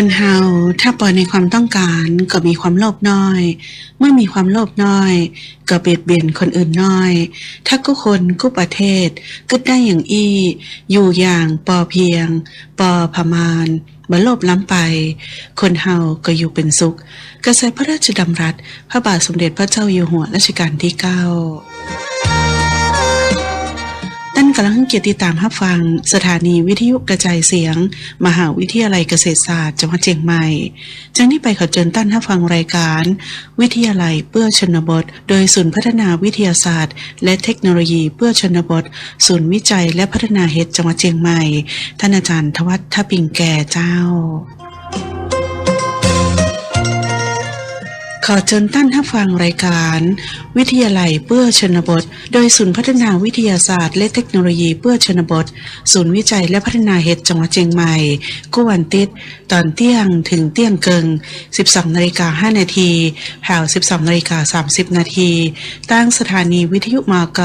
คนเฮาถ้าปล่อยในความต้องการก็มีความโลภน้อย เมื่อมีความโลภน้อย ก็เบียดเบียนคนอื่นน้อย ถ้ากู้คนกู้ประเทศก็ได้อย่างอี้ อยู่อย่างปอเพียง ปอพมานบ่โลภล้ำไป คนเฮาก็อยู่เป็นสุข กระแสพระราชดำรัส พระบาทสมเด็จพระเจ้าอยู่หัวรัชกาลที่เก้า กำลังเกียรติตามรับฟัง สถานีวิทยุกระจายเสียง มหาวิทยาลัยเกษตรศาสตร์จังหวัดเชียงใหม่จากนี้ไปขอเชิญท่านรับฟังรายการ วิทยาลัยเพื่อชนบท โดยศูนย์พัฒนาวิทยาศาสตร์ และเทคโนโลยีเพื่อชนบท ศูนย์วิจัยและพัฒนาเห็ดจังหวัดเชียงใหม่ ท่านอาจารย์ทวัฒน์ทปิงแก่เจ้า ขอเชิญท่านรับฟังรายการ วิทยาลัยเพื่อชนบท โดยศูนย์พัฒนาวิทยาศาสตร์ และเทคโนโลยีเพื่อชนบท ศูนย์วิจัยและพัฒนาเห็ดจังหวัดเชียงใหม่กู้วันติดตอนเที่ยงถึงเที่ยงเกิง 12นาฬิกา5นาทีแผ่ว12นาฬิกา30นาทีตั้งสถานีวิทยุมาก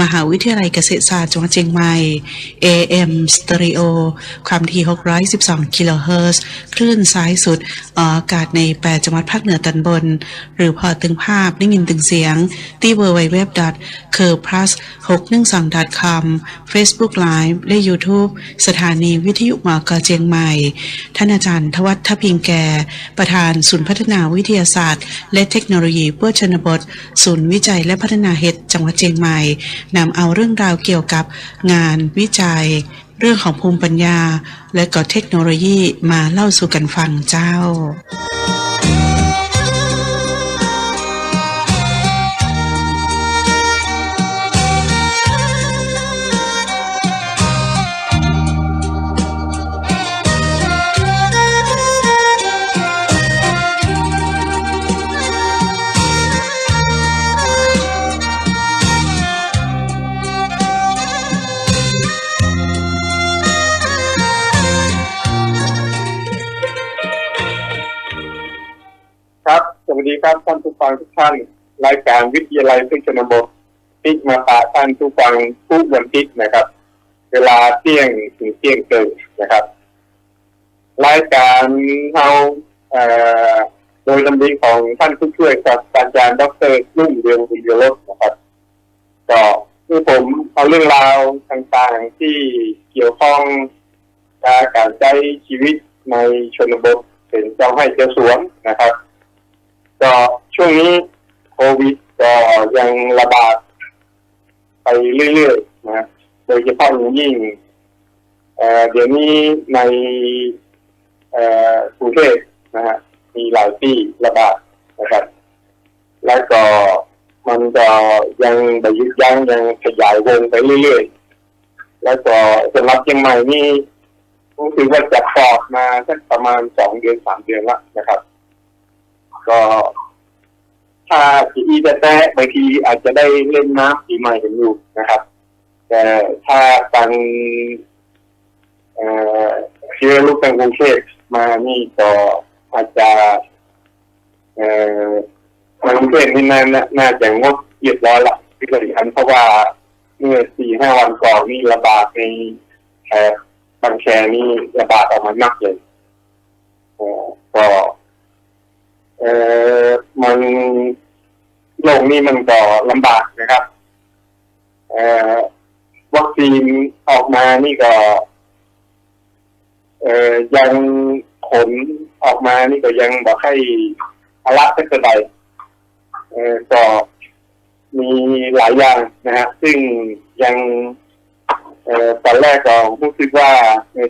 มหาวิทยาลัยเกษตรศาสตร์จังหวัดเชียงใหม่ AM Stereo ความถี่612กิโลเฮิรตซ์คลื่นซ้ายสุดออกอากาศใน 8 จังหวัดภาคเหนือตอนบนหรือพอตึงภาพได้ยินตึงเสียง ที่ www c u r p l u s 612 com Facebook Live และ YouTube สถานีวิทยุหมอกอเจียงใหม่ ท่านอาจารย์ทวัฒน์ทพิงแก่ ประธานศูนย์พัฒนาวิทยาศาสตร์ และเทคโนโลยีเพื่อชนบท ศูนย์วิจัยและพัฒนาเห็ดจังหวัดเชียงใหม่นำเอาเรื่องราวเกี่ยวกับงานวิจัย เรื่องของภูมิปัญญา และก็เทคโนโลยีมาเล่าสู่กันฟังเจ้า ครับท่านผู้ฟังทุกท่านรายการวิทยาลัยพึ่งชนบทที่มาฝากท่านผู้ฟังทุกวันอาทิตย์นะครับ เวลาเที่ยงถึงเที่ยงครึ่งนะครับ รายการเราเโดยลำดีของท่านผู้ช่วยศาสตราจารย์ดรนุ่มเรืองวิทยาลดนะครับก็คือผมเอาเรื่องราวต่างๆที่เกี่ยวข้องกับการใช้ชีวิตในชนบทเป็นเจ้าให้เจ้าสวนนะครับ ก็ช่วงนี้โควิดก็ยังระบาดไปเรื่อยๆนะโดยเฉพาะอย่างยิ่งเเดี๋ยวนี้ในกรุงเทพนะฮะมีหลายที่ระบาดนะครับ แล้วก็มันก็ยังไดหยุดยั้งยังขยายวงไปเรื่อยๆ แล้วก็สำหรับเชียงใหม่นี่รู้สึกว่าจะปลอดมาสักประมาณสองเดือนสามเดือนละนะครับ ก็ถ้าปีอีแต่แต่บางทีอาจจะได้เล่นน้ำปีใหม่กันอยู่นะครับ แต่ถ้าตังเอ่อเชื้อลูกตังกรุงเทพมานี่ก็อาจจะเอ่อทางกรุงเทพนี่น่าน่าน่จะงดเรียบร้อยละที่กระดิ่งเพราะว่าเมื่อสี่ห้าวันก่อนนี่ระบาดในแถบบางแคนี่ระบาดออกมาหนักเลยอ่อก็ เออมันโลกนี้มันก็ลำบากนะครับ เอ่อวัคซีนออกมานี่ก็ เอ่อยังผลออกมานี่ก็ยังบอกให้อละเป็นไดเอ่อก็มีหลายอย่างนะฮะซึ่งยังเอ่อตอนแรกก็รู้สึกว่า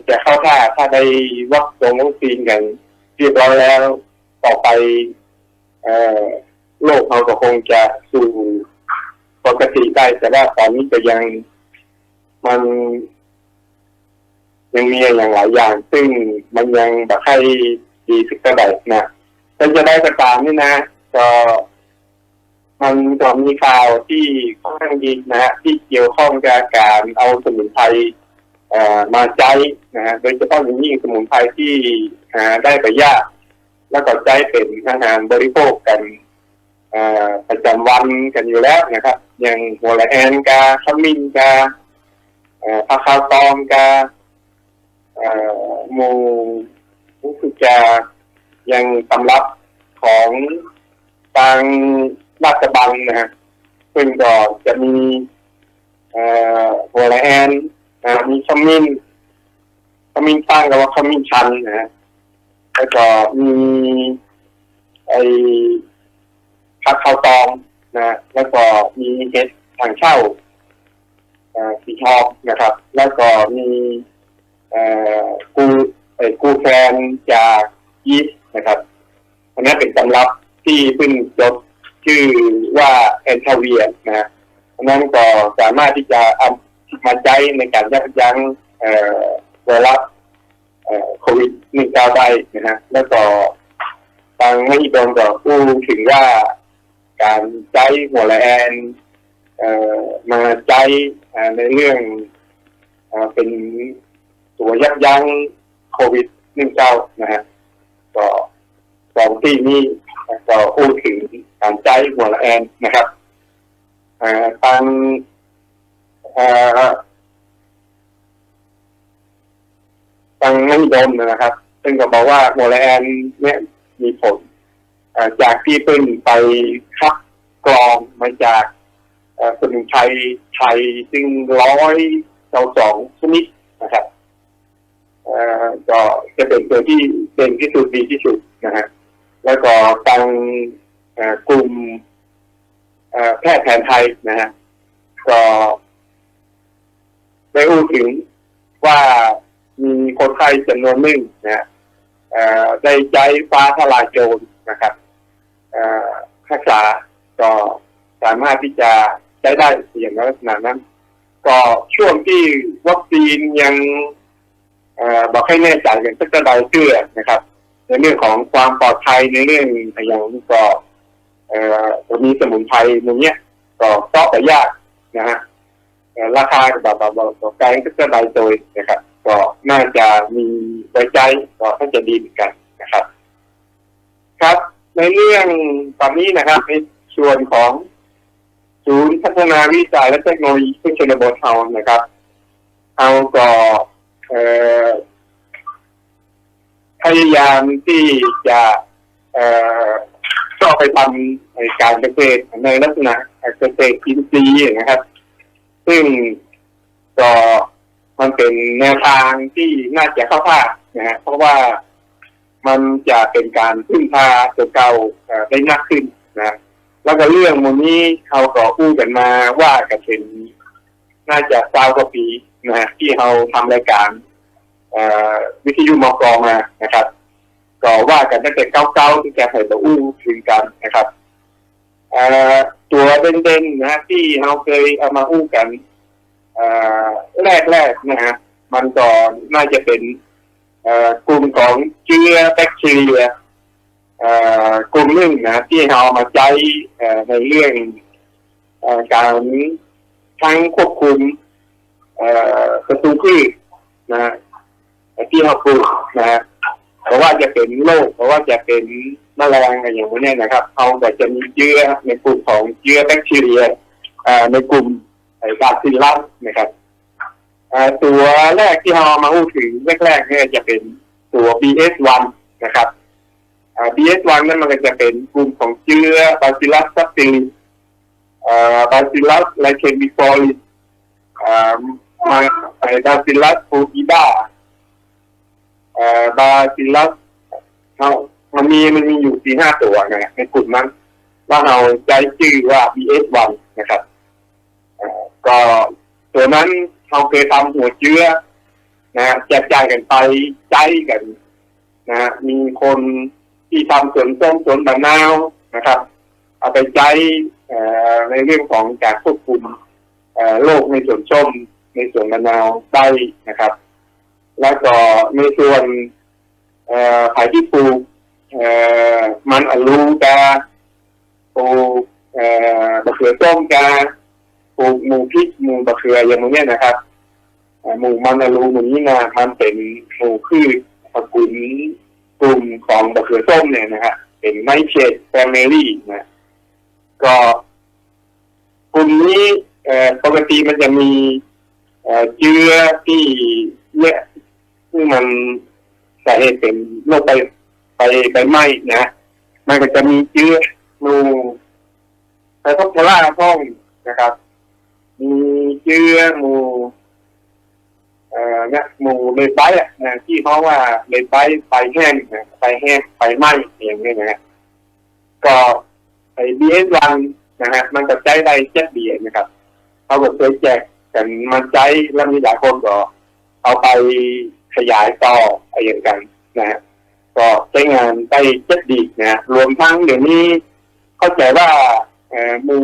จะเข้าท่าถ้าได้วัคซีนวัคซีนกันเรียบร้อยแล้ว ต่อไปเอ่อโลกเราก็คงจะสู่ปกติได้แต่ว่าตอนนี้ก็ยังมัน ยังมีอย่างหลายอย่าง ซึ่งมันยังแบบให้ดีสักเท่าไหร่นะถ้าจะได้ก็ตามนี่นะก็มันก็มีข่าวที่ค่อนข้างดีนะฮะที่เกี่ยวข้องกับการเอาสมุนไพรเอ่อมาใช้นะฮะโดยเฉพาะอย่างยิ่งสมุนไพรที่หาได้ไปยาก แล้วก็ใช้เป็นอาหารบริโภคกันประจำวันกันอยู่แล้วนะครับ อย่างหัวละแอนกาขมิ้นกาผักขาวตองกาหมูรู้สึกจะยังตำรับของทางราชบังนะฮะซึ่งก็จะมีหัวละแอนมีขมิ้นขมิ้นตั้งกับว่าขมิ้นชันนะฮะ แล้วก็มีไอ้ผักข้าวตองนะแล้วก็มีเห็ดทางเช่าอ่อสีทองนะครับ แล้วก็มีอ่อกูไอ้กูแฟนจากยีสนะครับอันนั้นเป็นตำรับที่เพิ่งจดชื่อว่าแอนทาเวียนะฮะอันนั้นก็สามารถที่จะเอามาใช้ในการยับยั้งเอ่อไวรัส โควิด19ได้นะฮะแล้วก็ทางไม่โดนก็พูดถึงว่าการใช้หัวละแอนเอ่อมาใช้ในเรื่องเอเป็นตัวยับยั้งโควิด19นะฮะก็สองที่นี้ก็พูดถึงการใจหัวละแอนนะครับอ่าทางอ่า ทางไม่ดมนะครับ ซึ่งก็บอกว่าหัวลแอนเนี่ยมีผลจากที่เพิ่งไปคัดกรองมาจากเอ่อสมุนไพรไทยซึ่งร้อยเจ้าสองชนิดนะครับก็จะเป็นตัวที่เป็นที่สุดดีที่สุดนะฮะแล้วก็ทางกลุ่มแพทย์แผนไทยนะฮะก็ได้อู้ถึงว่า มีคนไข้จำนวนหนึ่งนะฮะเอ่อได้ใช้ฟ้าทลายโจรนะครับรักษาก็สามารถที่จะใช้ได้อย่างลักษณะนั้น ก็ช่วงที่วัคซีนยังอบอกให้แน่ใจกันสักระไดเชื่อนะครับ ในเรื่องของความปลอดภัยในเรื่องอย่างนี้ก็เอ่อมีสมุนไพรตรงเนี้ยก็ก็แต่ยากนะฮะราคาแบบแบบแบบไกลก็จะได้โดยนะครับ ก็น่าจะมีไว้ใจก็น่าจะดีเหมือนกันนะครับ ครับ ในเรื่องตอนนี้นะครับ ในส่วนของศูนย์พัฒนาวิจัยและเทคโนโลยีซึ่งชนบทเรานะครับเอาก่อพยายามที่จะเอ่อก็ไปทำในการเกษตรในลักษณะเกษตรอินทรีย์นะครับ ซึ่งก็ มันเป็นแนวทางที่น่าจะเข้าท่านะฮะเพราะว่ามันจะเป็นการพึ่งพาตัวเก่าได้มากขึ้นนะแล้วก็เรื่องมันนี้เขาก็พูดกันมาว่ากันเป็นน่าจะเก้ากว่าปีนะฮะที่เราทำรายการวิทยุมอกรองมานะครับ ก็ว่ากันตั้งแต่เก้าๆที่แกใส่ตัวอู้ถึงกันนะครับตัวเด่นๆนะฮะที่เราเคยเอามาอู้กัน แรกๆนะฮะมันก็น่าจะเป็นกลุ่มของเชื้อแบคทีเรียกลุ่มหนึ่งนะที่เราเอามาใช้ในเรื่องอการทั้งควบคุมเอ่อกระตูพืชนะที่เราปลูกนะเพราะว่าจะเป็นโรคเพราะว่าจะเป็นแมลงอะไรอย่างนี้นะครับเอาแต่จะมีเชื้อในกลุ่มของเชื้อแบคทีเรียในกลุ่ม ไอ้บาซิลลัสนะครับตัวแรกที่เรามาพูดถึงแรกๆเนี่ยจะเป็นตัว BS1 นะครับ BS1 นั่นมันก็จะเป็นกลุ่มของเชื้อบาซิลัสซับซิลบาซิลัสไลเคมิฟอลิสมาไอ้บาซิลัสโพติดาบาซิลัสเรามันมีมันมีอยู่สี่ห้าตัวนะในกลุ่มนั้นว่าเราใช้ชื่อว่า BS1 นะครับ ก็ตัวนั้นเราเคยทำหัวเชื้อนะฮะแจกจ่ายกันไปใช้กันนะฮะมีคนที่ทำสวนส้มสวนมะนาวนะครับ เอาไปใช้ในเรื่องของการควบคุมโรคในสวนส้มในสวนมะนาวได้นะครับ แล้วก็ในส่วนเอ่อขายที่ปลูกมันอลูกาปลูกมะเขือส้มกา ปลูกหมูพริกหมูมะเขืออย่างนี้ยนะครับหมู่มันอลูหมูนี้นะมันเป็นหมูพืชตระกูลกลุ่มของมะเขือส้มเนี่ยนะฮะเป็นไมเชตแฟมิลี่นะก็กลุ่มนี้ปกติมันจะมีเชื้อที่เนี่ยซึ่งมันสาเหตุเป็นโรคไปไปไปไหม้นะมันก็จะมีเชื้องูไซโทโพล่าพ้องนะครับ มีเชื้องูเอ่อเนี่ยหมูเลยไบต์อะนะที่เขาว่าเลยไบต์ไฟแห้งนะไฟแห้งไฟไหม้อย่างนี้นะฮะก็ไอ้บีเอสวันนะฮะมันก็ใช้ได้เจ็ดบีนะครับเขาก็เคยแจกกันมันใจแล้วมีหลายคนก็เอาไปขยายต่ออะไรอย่างกันนะฮะก็ใช้งานได้เจ็ดดีนะฮะรวมทั้งเดี๋ยวนี้เข้าใจว่าเอ่อมู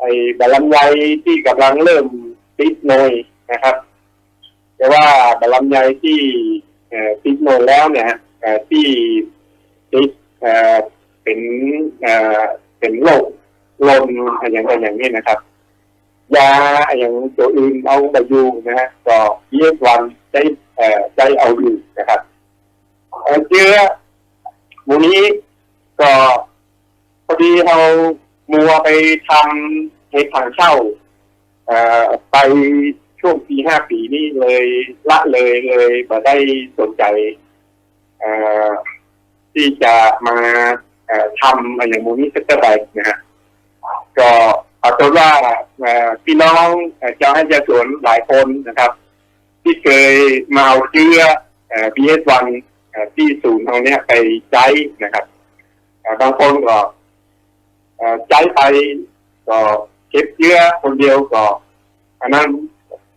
ไอ้บาลัมไยที่กำลังเริ่มติดโนยนะครับ แต่ว่าบาลัมไยที่ติดโนยแล้วเนี่ยที่ติดเป็นเป็นโรคลมอะไรอย่างไรอย่างนี้นะครับ ยาอย่างตัวอื่นเอาไปยูนะฮะก็เยี่ยวันได้เอ่อได้เอาอยู่นะครับเอ่อเชื้อหมูนี้ก็พอดีเรา มัวไปทำเหตุถังเช่าอ่อไปช่วงปีห้าปีนี้เลยละเลยเลยมาได้สนใจอ่อที่จะมาอ่อทำอะไรอย่างมูนี้สักเท่าไหร่นะฮะก็เอาตัวว่าอ่อพี่น้องเจ้าให้เจ้าสวนหลายคนนะครับ ที่เคยมาเอาเชื้ออ่อ BS1 เอ่อที่ศูนย์ตรงนี้ไปใช้นะครับอ่อบางคนก็เอ่อ ใช้ไปก็เก็บเชื้อคนเดียวก็อันนั้น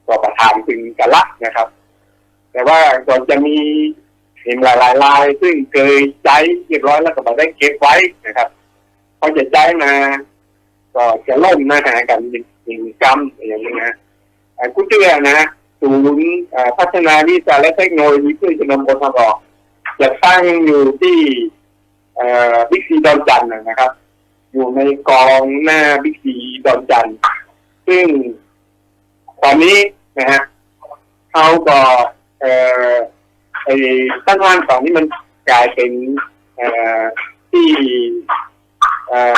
ก็ประทานถึงกันละนะครับ แต่ว่าก็จะมีเห็นหลายๆราย ซึ่งเคยใช้เรียบร้อยแล้วก็มาได้เก็บไว้นะครับเขาจะใช้มาก็จะล่มหน้าหากันหนึ่งกรรมอย่างนี้นะเอ่อกู้เจือนะศูนย์พัฒนาวิชาและเทคโนโลยีเพื่อจะนำบททบอกจะตั้งอยู่ที่อ่อบิ๊กซีดอนจันนะครับ อยู่ในกองหน้าบิ๊กซีดอนจันต์ซึ่งตอนนี้นะฮะเขาก็เอ่อไอ้ตั้งร้านสองนี้มันกลายเป็นเอ่อที่เอ่อ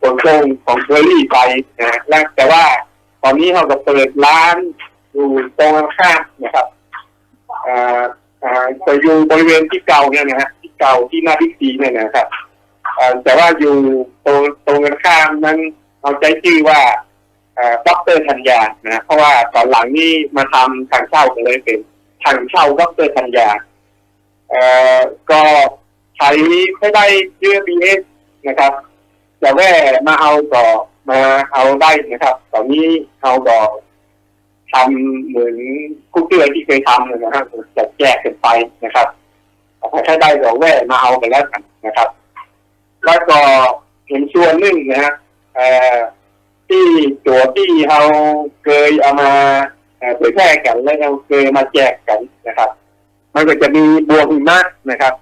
ขนส่งของเชอรี่ไปนะและแต่ว่าตอนนี้เราก็เปิดร้านอยู่ตรงข้ามนะครับอ่าอ่าจะอยู่บริเวณที่เก่าเนี่ยนะฮะที่เก่าที่หน้าบิ๊กซีเนี่ยนะครับ แต่ว่าอยู่ตรงตรงกันข้ามนั้นเราใช้ชื่อว่าด็อกเตอร์ธัญญานะเพราะว่าตอนหลังนี่มาทำทางเช่ากันเลยเป็นทางเช่าด็อกเตอร์ธัญญาเอ่อก็ใช้ไม่ได้ชื่อบีเอสนะครับจะแว่มาเอาก็มาเอาได้นะครับ ตอนนี้เอาก็ทำเหมือนกุ๊กเตือที่เคยทำนะครับจะแจกกันไปนะครับถ้าได้ก็แว่มาเอากันแล้วกันนะครับ แล้วก็เห็นส่วนหนึ่งนะฮะที่ตัวที่เราเคยเอามาเผยแพร่กันแล้วเราเคยมาแจกกันนะครับ มันก็จะมีบวหิมะนะครับ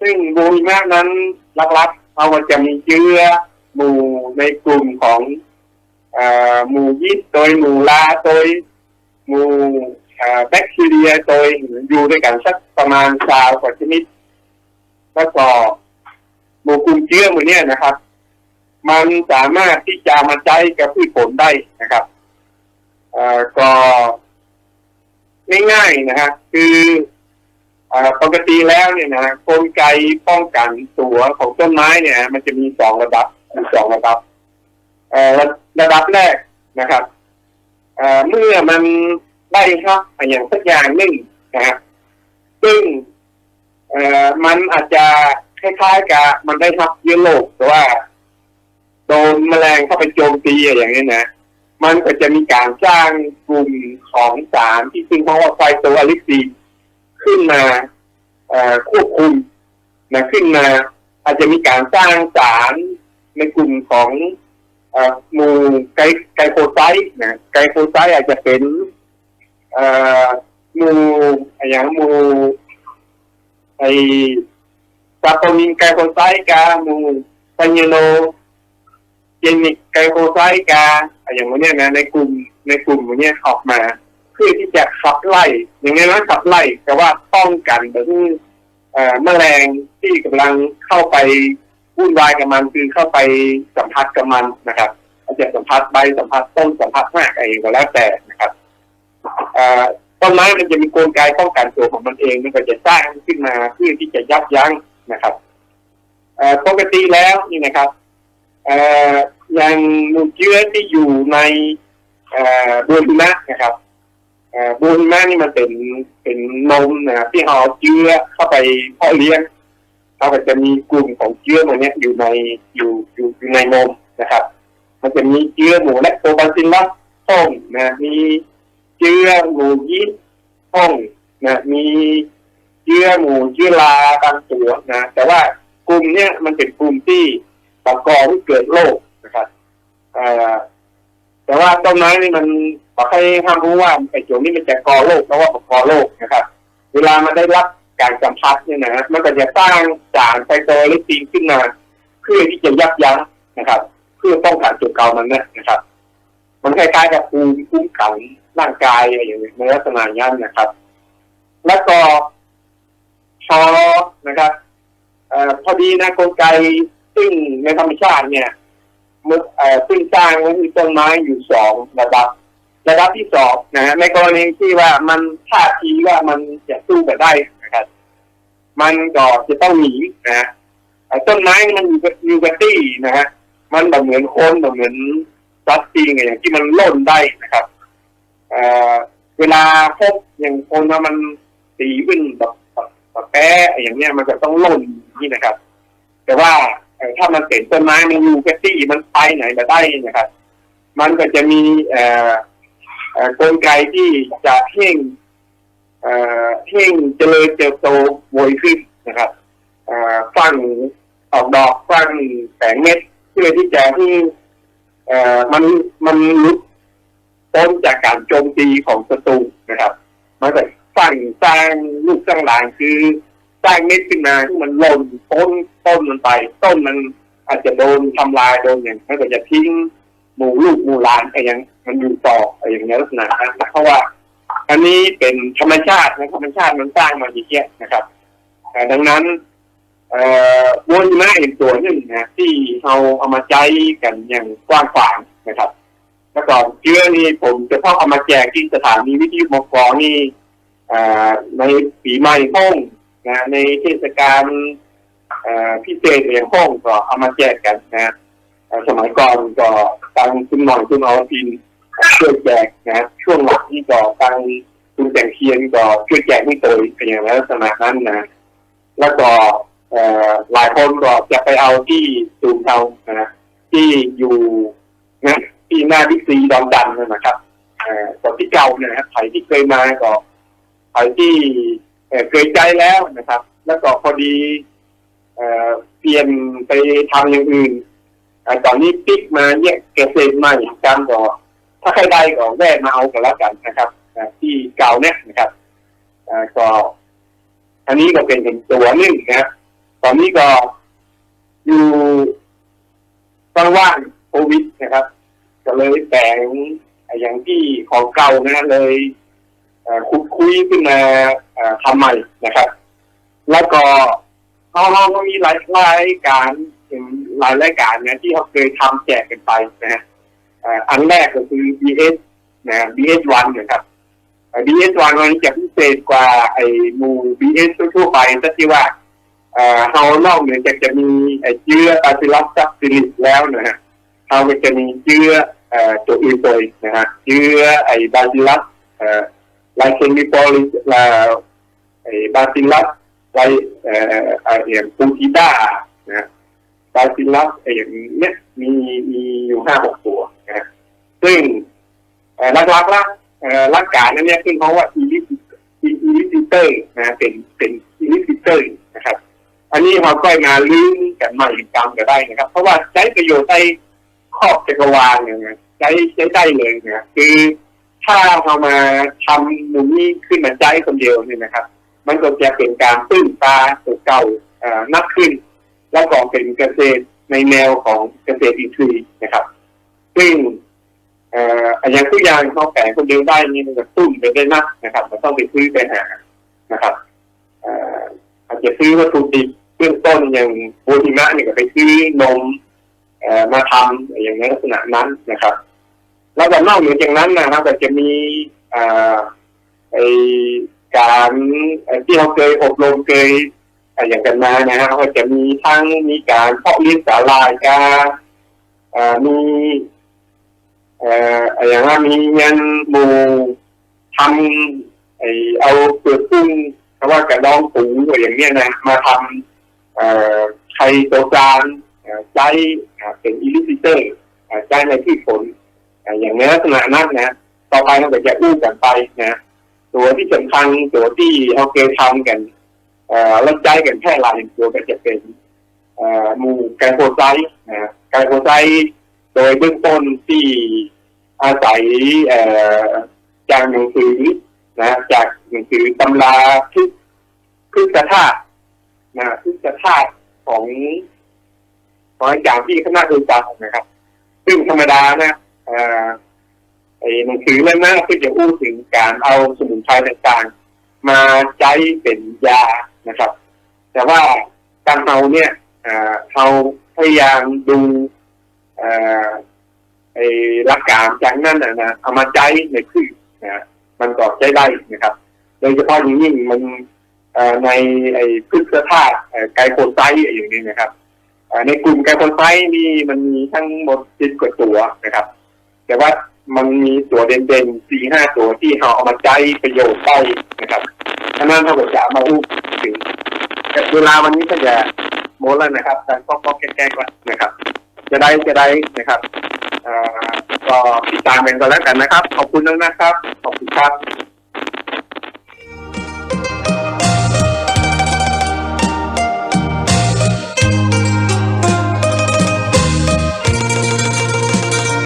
ซึ่งบวหิมะนั้นลักๆเขาก็จะมีเชื้อหมู่ในกลุ่มของอหมู่ยีสต์โดยหมู่ลาโดยหมู่แบคทีเรียโดยอยู่ด้วยกันสักประมาณสาวกว่าชนิด แล้วก็ หมู่กลุ่มเชื้อมู่เนี้ยนะครับ มันสามารถที่จะมาใช้กับพืชผลได้นะครับอ่อก็ง่ายๆนะฮะคืออ่าปกติแล้วเนี่ยนะกลไกป้องกันตัวของต้นไม้เนี่ย มันจะมีสองระดับมีสองระดับอ่อระระดับแรกนะครับเอ่อเมื่อมันได้ครับอย่างสักอย่างหนึ่งนะฮะซึ่งอ่อมันอาจจะ คล้ายๆกับมันได้รับเชื้อโรคแต่ว่า โดนแมลงเข้าไปโจมตีอย่างนี้นะมันก็จะมีการสร้างกลุ่มของสารที่ซึ่งเพราะว่าไฟตัวอลิซีนขึ้นมาควบคุมนะขึ้นมา อาจจะมีการสร้างสารในกลุ่มของเอ่อหมู่ไกไกโคไซต์นะไกโคไซต์อาจจะเป็นหมู่อะไรอย่างหมู่ไอ ซาโปนินไกโคไซต์กาหมู่ไซเนโนเจนิกไกโคไซกาอะไรอย่างเนี้ยนะในกลุ่มในกลุ่มเนี้ยออกมา เพื่อที่จะขับไล่ อย่างไงนะขับไล่แต่ว่าป้องกันแบบเอ่อแมลงที่กำลังเข้าไปวุ่นวายกับมันคือเข้าไปสัมผัสกับมันนะครับอาจจะสัมผัสใบสัมผัสต้นสัมผัสรากอะไรก็แล้วแต่นะครับต้นไม้มันจะมีกลไกป้องกันตัวของมันเองมันก็จะสร้างขึ้นมาเพื่อที่จะยับยั้ง นะครับปกติแล้วนี่นะครับอย่างหมูเชื้อที่อยู่ในบัวหิมะนะครับบัวหิมะนี่มันเป็นเป็นนมนะครับที่เราเอาเชื้อเข้าไปเพาะเลี้ยงเขาจะมีกลุ่มของเชื้อมันเนี้ยอยู่ในอยู่อยู่อยู่ในนมนะครับ มันจะมีเชื้อหมูและโคบาซิลลัสส้มนะมีเชื้อหมูยีสต์ส้มนะมี เชื้อหมูเชื้อราบางตัวนะ แต่ว่ากลุ่มเนี้ยมันเป็นกลุ่มที่ประกอบให้เกิดโรคนะครับแต่ว่าต้นไม้นี่มันบอกให้ห้ามรู้ว่าไอ้ตัวนี้มันจะก่อโรคเพราะว่าก่อโรคนะครับ เวลามันได้รับการสัมผัสเนี่ยนะมันก็จะสร้างสารไฟโตลิปีนขึ้นมาเพื่อที่จะยับยั้งนะครับ เพื่อป้องกันตัวเก่ามันเนี่ยนะครับ มันคล้ายๆกับภูมิคุ้มกันร่างกายอะไรอย่างนี้ในลักษณะนั้นนะครับ แล้วก็ พอนะครับอพอดีนะกลไกซึ่งในธรรมชาติเนี่ยมึกซึ่งสร้างไว้มีต้นไม้อยู่สองระดับระดับที่สองนะฮะในกรณีที่ว่ามันท่าทีว่ามันจะสู้กันได้นะครับ มันก็จะต้องหนีนะฮะต้นไม้มันอยู่กับที่นะฮะมันแบบเหมือนคนแบบเหมือนซัสติงอย่างที่มันล่นได้นะครับเอ่อเวลาพบอย่างคนว่ามันตีขึ้นแบบ แบบแบบแป๊ะอย่างเนี้ยมันก็ต้องล่นนี่นะครับ แต่ว่าถ้ามันเป็นต้นไม้มันอยู่กับที่มันไปไหนก็ได้นะครับ มันก็จะมีเอ่อเอ่อกลไกที่จะเพ่งเอ่อเพ่งเจริญเติบโตโวยขึ้นนะครับเอ่อฟังออกดอกฟังแสงเม็ดเพื่อที่จะให้เอ่อมันมันลุดพ้นจากการโจมตีของศัตรูนะครับมันก็ สร้างสร้างลูกสร้างหลานคือสร้างเม็ดขึ้นมาที่มันหล่นต้นต้นมันไป ต้นมันอาจจะโดนทำลายโดนอย่างมันก็จะทิ้งหมู่ลูกหมู่หลานอะไรอย่างมันอยู่ต่ออะไรอย่างเงี้ยลักษณะนะเพราะว่า อันนี้เป็นธรรมชาตินะธรรมชาติมันสร้างมาอย่างเงี้ยนะครับแต่ดังนั้นเอ่อวนหิมะอีกตัวหนึ่งนะที่เราเอามาใช้กันอย่างกว้างขวางนะครับ แล้วก็เชื้อนี่ผมจะต้อเอามาแจกที่สถานีวิทยุมกรนี่ ในปีใหม่ห้องนะในเทศกาลพิเศษอย่างห้องก็เอามาแจกกันนะสมัยก่อนก็ตังคุณหน่อยคุณอาทินช่วยแจกนะช่วงหลังนี่ก็ตังคุณแจกเทียนก็ช่วยแจกไม่โตยเป็นอย่างลักษณะนั้นนะแล้วก่อหลายคนก็จะไปเอาที่ศูนย์เขานะที่อยู่นะที่หน้าบิ๊กซีดอนดันนะครับเอ่อนที่เก่าเนี่ยนะครับใครที่เคยมาก็ ใครที่เเคยใจแล้วนะครับ แล้วก็พอดีเอเปลี่ยนไปทำอย่างอื่นตอนนี้ปิกมาเนี่ยเกษตรใหม่กันก็ถ้าใครได้ก็แวะมาเอากันแล้วกันนะครับที่เก่าเนี่ยนะครับเอ่อก็อันนี้ก็เป็นเป็นตัวหนึ่งนะตอนนี้ก็อยู่ว่างๆโควิดนะครับ ก็เลยแต่งอย่างที่ของเก่านะเลยเอ่อ คุยคุยขึ้นมาทำใหม่นะครับ แล้วก็เขาเราก็มีหลายรายการเป็นหลายรายการนะที่เขาเคยทำแจกกันไปนะฮะอันแรกก็คือ BS นะ BS1 นะครับ BS วันมันจะพิเศษกว่าไอ้หมู BS ทั่วไปสักที่ว่าเฮานอกเหนือจากจะมีไอ้เชื้อ Bacillus subtilis แล้วนะฮะเฮาก็จะมีเชื้อตัวอื่นตัวนะฮะเชื้อไอ้ปรสลบ Bacillus เอ่อ Lycomycolis เอ่อไอ้ Bacillus ไลเอ่อไอ้อย่างปูติด้านะฮะ Bacillus ไอ้อย่างเนี้ยมีมีอยู่ห้าหกตัวนะซึ่งเอ่อหลักล้วเอ่อร่างกายนั้นเนี่ยขึ้นเพราะว่าอีลิอีลิซิเตอร์นะเป็นเป็นอีลิซิเตอร์นะครับ อันนี้เราก็มาลื้อกันใหม่กรรมก็ได้นะครับ เพราะว่าใช้ประโยชน์ในครอบจักรวาลเนี่ยใช้ใช้ได้เลยนะคือ ถ้าเรามาทำมุมนี้ขึ้นมาใช้คนเดียวนี่นะครับ มันก็จะเป็นการตื้นตาตัวเก่าอ่อนักขึ้น แล้วก็เป็นเกษตรในแนวของเกษตรอินทรีย์นะครับ ซึ่งเอ่ออันอย่างตัวอย่างเขาแฝงคนเดียวได้นี่มันจะตุ้มไปได้นักนะครับมันต้องไปซื้อไปหานะครับเอ่ออาจจะซื้อวัตถุดิบเบื้องต้นอย่างโบฮิมะเนี่ยก็ไปซื้อนมเอ่อมาทำอย่างในลักษณะนั้นนะครับ แล้วก็นอกเหนือจากนั้นนะครับก็จะมีอไอการที่เราเคยอบรมเคยอย่างกันมานะฮะก็จะมีทั้งมีการเพาะเลี้ยงสาลายกามีอย่างว่ามีเงินหมู่ทำไอเอาเปลือกกุ้งเพราะว่ากระดองปูอะไรอย่างเงี้ยนะมาทำไข่ตัวกลางใช้เป็นอิลิซิเตอร์ใช้ในที่ฝน อ่อย่างในลักษณะนั้นนะต่อไปเราจะอู้กันไปนะตัวที่สำคัญตัวที่เราเคยทำกันเอ่อแล้วใจกันแค่หลายตัวก็จะเป็นเอ่อหมู่ไกโพไซต์นะไกโพไซต์โดยเบื้องต้นที่อาศัยเอ่อจากหนังสือนะจากหนังสือตำราพืชพืชธาตุนะพืชธาตุของของอาจารย์ที่คณะดูจารนะครับ ซึ่งธรรมดานะ ไอ้หนังสือเล่มนั้นก็จะพูดถึงการเอาสมุนไพรต่างๆ มาใช้เป็นยานะครับ แต่ว่าการเอาเนี่ยเออเราพยายามดูเออไอ้หลักการจากนั้นนะนะเอามาใช้ในพืชนะมันก็ใช้ได้นะครับ โดยเฉพาะอย่างยิ่งมันเออในไอ้พืชธาตุเอ่อไกลโคไซอย่างนี้นะครับเอ่อในกลุ่มไกลโคไซต์นี่มันมีทั้งหมดสิบกว่าตัวนะครับ แต่ว่ามันมีตัวเด่นๆสี่ห้าตัวที่เราเอามาใช้ประโยชน์ได้นะครับฉะนั้นถ้าก็จะมามาพูดถึงเวลาวันนี้ก็จะโมดแล้วนะครับการก็ก็แก้ๆก่อนนะครับ จะได้จะได้นะครับอ่อก็ติดตามกันก็แล้วกันนะครับ ขอบคุณมากนะครับ ขอบคุณครับ